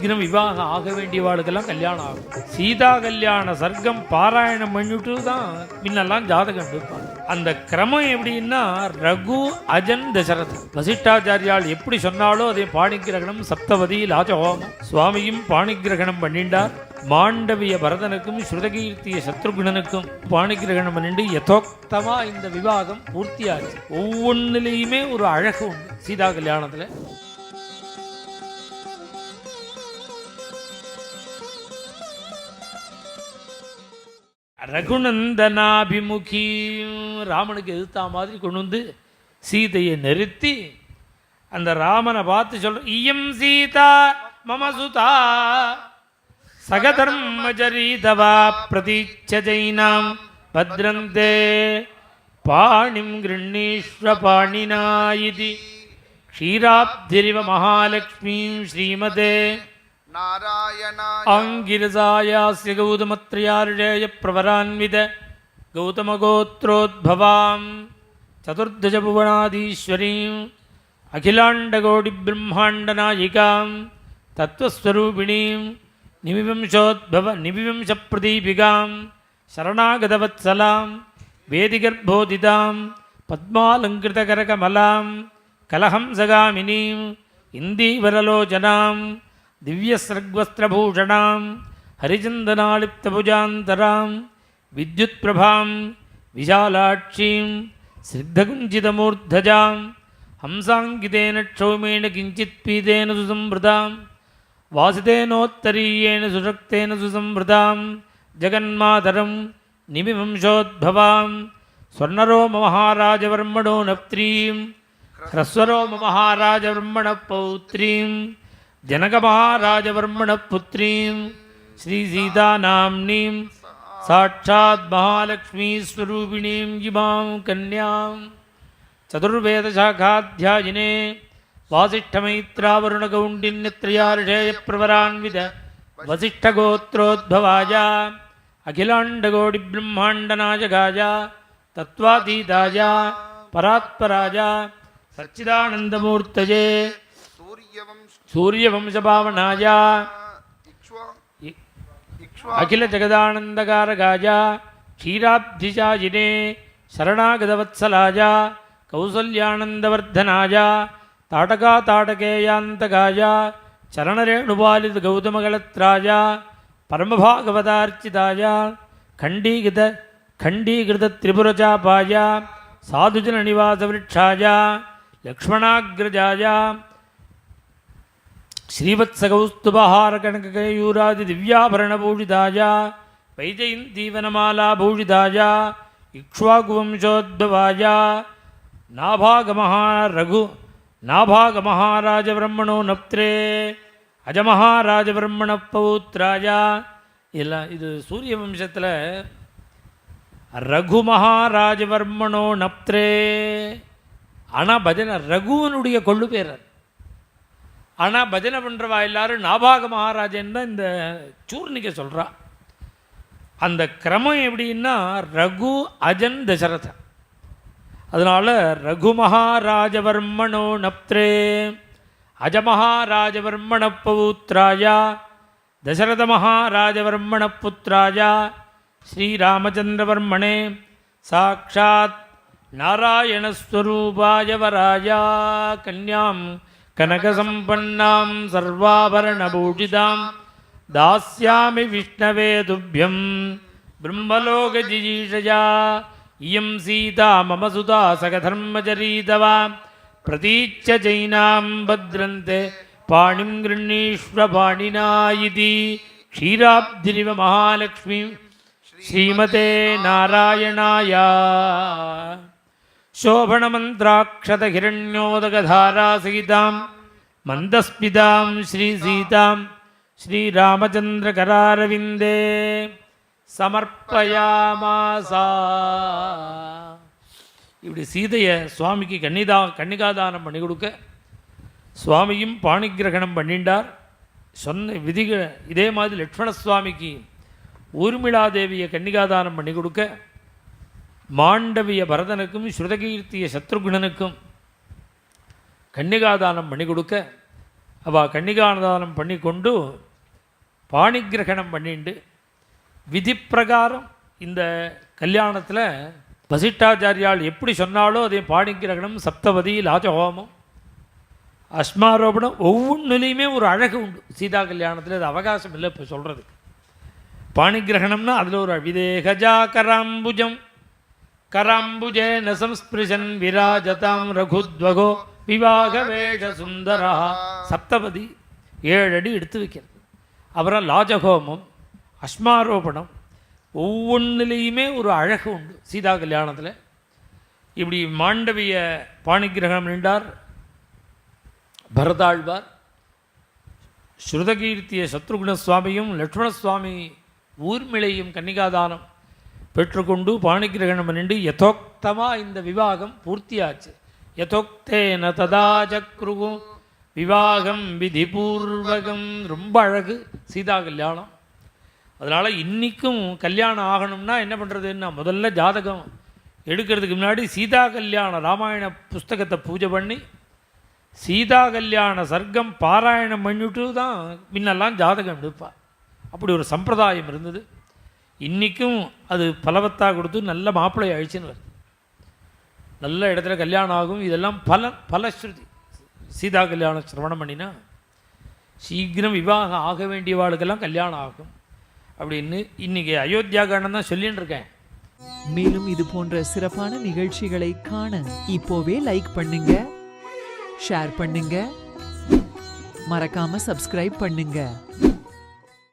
சீக்கிரம் விவாகம் ஆக வேண்டியவாளுக்கெல்லாம் கல்யாணம் ஆகும். சீதா கல்யாண சர்க்கம் பாராயணம் பண்ணிட்டு தான் முன்னெல்லாம் ஜாதகம் எடுப்பாங்க அந்த கிரமம் எப்படின்னா ரகு அஜன் தசரத் வசிஷ்டாச்சாரியால் எப்படி சொன்னாலோ அதே பாணிகிரகணம் சப்தவதி லாஜஹோமம் சுவாமியும் பாணிகிரகணம் பண்ணிண்டார். மாண்டவிய பரதனுக்கும் ஸ்ருதகீர்த்திய சத்ருகுணனுக்கும் பாணிகிரகணம் பண்ணிட்டு யதோக்தமா இந்த விவாகம் பூர்த்தியாச்சு. ஒவ்வொன்றிலையுமே ஒரு அழகு உண்டு. சீதா கல்யாணத்தில் ரகுநந்தனாபிமுகி. ராமனுக்கு எதிர்த்தா மாதிரி கொண்டு வந்து சீதையை நிறுத்தி அந்த ராமனை பார்த்து சொல்ற இயம் சீதா மமசுதா சகதர்மஜரீதவா சகதர்மச்சரீதவா பத்ரந்தே பாணிம் கிருண்ணீஸ்வ பாணினா இது க்ஷீராப்திரிவ மகாலக்ஷ்மீம் ஸ்ரீமதே ആംഗിരസായാസ്യ ഗൗതമത്രയാരുഴേയ പ്രവരാൻവിത ഗൗതമഗോത്രോദ്ഭവാം ചതുർദ്വജഭുവനാധീശ്വരീം അഖിലാണ്ടകോടിബ്രഹ്മാണ്ടനായികാം തത്വസ്വരൂപിണീം നിവിവംശോദ്ഭവ നിവിവംശപ്രദീപികാം ശരണാഗതവത്സലാം വേദിഗർഭോദിതാം പത്മാലങ്കൃതകരകമലാം കലഹംസകാമിനീം ഇന്ദീവരലോചനാം దివ్యసర్గవస్త్రభూషణాం హరిచందనాళిప్తభుజాంతరాం విద్యుత్ప్రభాం విశాలాక్షీం సిద్ధకుంచితమూర్ధజాం హంసాంకితేన క్షౌమేణ కించిత్ పీతేన సుసంవృతాం వాసితేనోత్తరీయేణ సుశక్తేన సుసంవృతాం జగన్మాతరం నిమివంశోద్భవాం స్వర్ణరోమమహారాజవర్మణో నప్త్రీం హ్రస్వరోమమహారాజవర్మణ పౌత్రీం पौत्रीं जनकमहाराजवर्मणः पुत्रीं श्रीसीतानाम्नीं साक्षात् महालक्ष्मीस्वरूपिणीं इमां कन्यां चतुर्वेदशाखाध्यायिने वासिष्ठमैत्रावरुणगौण्डिन्यत्रयार्षेयप्रवरान्वित वसिष्ठगोत्रोद्भवाय अखिलाण्डकोटिब्रह्माण्डनायकाय तत्त्वातीताय परात्पराय सच्चिदानन्दमूर्तये सूर्यवंश सूर्यवंशभावनाय इक्ष्वा इ- इक्ष्वा अखिलजगदानन्दकारकाय क्षीराब्धिशायिने शरणागतवत्सलाय कौसल्यानन्दवर्धनाय ताटकाताटकेयान्तकाय चरणरेणुपालितगौतमगलत्राय परमभागवतार्चिताय खण्डीकृत खण्डीकृतत्रिपुरचापाय साधुजननिवासवृक्षाय लक्ष्मणाग्रजाय ಶ್ರೀವತ್ಸಗೌಸ್ತುಭಹಾರ ಕನಕಗಯೂರಾದಿ ದಿವ್ಯಾಭರಣಭೂಷಿತಾಯ ವೈಜೈನ್ ದೀವನಮಾಲಾಭೂಷಿತಾಯ ಇಕ್ಷ್ವಾಗುವಂಶೋದ್ಭವಾಯ, ನಾಭಾಗಮಹಾರಘು, ನಾಭಾಗಮಹಾರಾಜಬ್ರಹ್ಮಣೋ ನಪ್ತ್ರೇ ಅಜಮಹಾರಾಜಬ್ರಹ್ಮಣ ಪೌತ್ರಾಯ ಇಲ್ಲ, ಇದು ಸೂರ್ಯವಂಶತ್ಲ ரகுமகாராஜவர்மனோ நப்திரே ಅಣ ಭಜನ ரகுவனுடைய கொள்ளு பேரர் ஆனால் பஜனை பண்ணுறவா எல்லாரும் நாபாக மகாராஜன் தான் இந்த சூர்ணிக்க சொல்கிறா அந்த கிரமம் எப்படின்னா ரகு அஜன் தசரதன் அதனால் ரகு மகாராஜவர்மனோ நப்திரே அஜமகாராஜவர்மண பௌத்ராய தசரத மகாராஜவர்மண புத்திராய ஸ்ரீராமச்சந்திரவர்மணே சாட்சாத் நாராயணஸ்வரூபாயவராஜா கன்யாம் कनकसम्पन्नां सर्वाभरणभूषितां दास्यामि विष्णवे तुभ्यं ब्रह्मलोकजिजीषया इयं सीता मम सुता सकधर्मचरीतवा प्रतीच्य चैनां भद्रन्ते पाणिं गृह्णीष्वपाणिना इति क्षीराब्धिरिव महालक्ष्मीं श्रीमते नारायणाया शोभणमन्त्राक्षतहिरण्योदकधारासहितां मन्दस्मितां श्रीसीतां ஸ்ரீராமச்சந்திரகராரவிந்தே சமர்ப்பயாமாசா இப்படி சீதையை சுவாமிக்கு கன்னிதா கன்னிகாதானம் பண்ணி கொடுக்க சுவாமியும் பாணிகிரகணம் பண்ணிண்டார் சொன்ன விதிகள் இதே மாதிரி லக்ஷ்மண சுவாமிக்கு ஊர்மிளாதேவியை கன்னிகாதானம் பண்ணி கொடுக்க மாண்டவிய பரதனுக்கும் ஸ்ருதகீர்த்திய சத்ருகுணனுக்கும் கன்னிகாதானம் பண்ணி கொடுக்க அவள் கன்னிகாதானம் பண்ணி கொண்டு பாணிகிரகணம் பண்ணிண்டு விதி பிரகாரம் இந்த கல்யாணத்தில் வசிஷ்டாச்சாரியால் எப்படி சொன்னாலோ அதே பாணிகிரகணம் சப்தவதி லாஜஹோமம் அஸ்மாரோபணம் ஒவ்வொன்றுலேயுமே ஒரு அழகு உண்டு. சீதா கல்யாணத்தில் அது அவகாசம் இல்லை இப்போ சொல்கிறது பாணிகிரகணம்னா அதில் ஒரு விதேக ஜாகராம்புஜம். கராம்புஜே நசம்ஸ்பிருஷன் விராஜதாம் ரகுத்வகோ விவாக வேஷ சுந்தரா. சப்தபதி ஏழு அடி எடுத்து வைக்கிறது. அப்புறம் லாஜகோமம் அஸ்மாரோபணம் ஒவ்வொன்றிலையுமே ஒரு அழகு உண்டு சீதா கல்யாணத்தில். இப்படி மாண்டவிய பாணிகிரகம் நின்றார் பரதாழ்வார் ஸ்ருதகீர்த்திய சத்ருகுண சுவாமியும் லட்சுமண சுவாமி ஊர்மிளையும் கன்னிகாதானம் பெற்றுக்கொண்டு பாணிகிரகணம் நின்று யதோக்தமாக இந்த விவாகம் பூர்த்தியாச்சு. யதோக்தேன ததா சக்ருகு விவாகம் விதிபூர்வகம். ரொம்ப அழகு. சீதா கல்யாணம். அதனால் இன்றைக்கும் கல்யாணம் ஆகணும்னா என்ன பண்ணுறதுன்னா முதல்ல ஜாதகம். எடுக்கிறதுக்கு முன்னாடி சீதா கல்யாண ராமாயண புஸ்தகத்தை பூஜை பண்ணி சீதா கல்யாண சர்க்கம் பாராயணம் பண்ணிட்டு தான் முன்னெல்லாம் ஜாதகம் எடுப்பாள் அப்படி ஒரு சம்பிரதாயம் இருந்தது. இன்றைக்கும் அது பலவத்தாக கொடுத்து நல்ல மாப்பிள்ளை அழிச்சுன்னு வருது. நல்ல இடத்துல கல்யாணம் ஆகும். இதெல்லாம் பல பலஸ்ருதி சீதா கல்யாணம் சிரவணம் பண்ணினா சீக்கிரம் விவாகம் ஆக வேண்டியவாளுக்கெல்லாம் கல்யாணம் ஆகும். அப்படின்னு இன்றைக்கி அயோத்தியா காண்டம் தான் சொல்லின்னு இருக்கேன். மேலும் இது போன்ற சிறப்பான நிகழ்ச்சிகளை காண இப்போவே லைக் பண்ணுங்க ஷேர் பண்ணுங்க. மறக்காம சப்ஸ்கிரைப் பண்ணுங்க.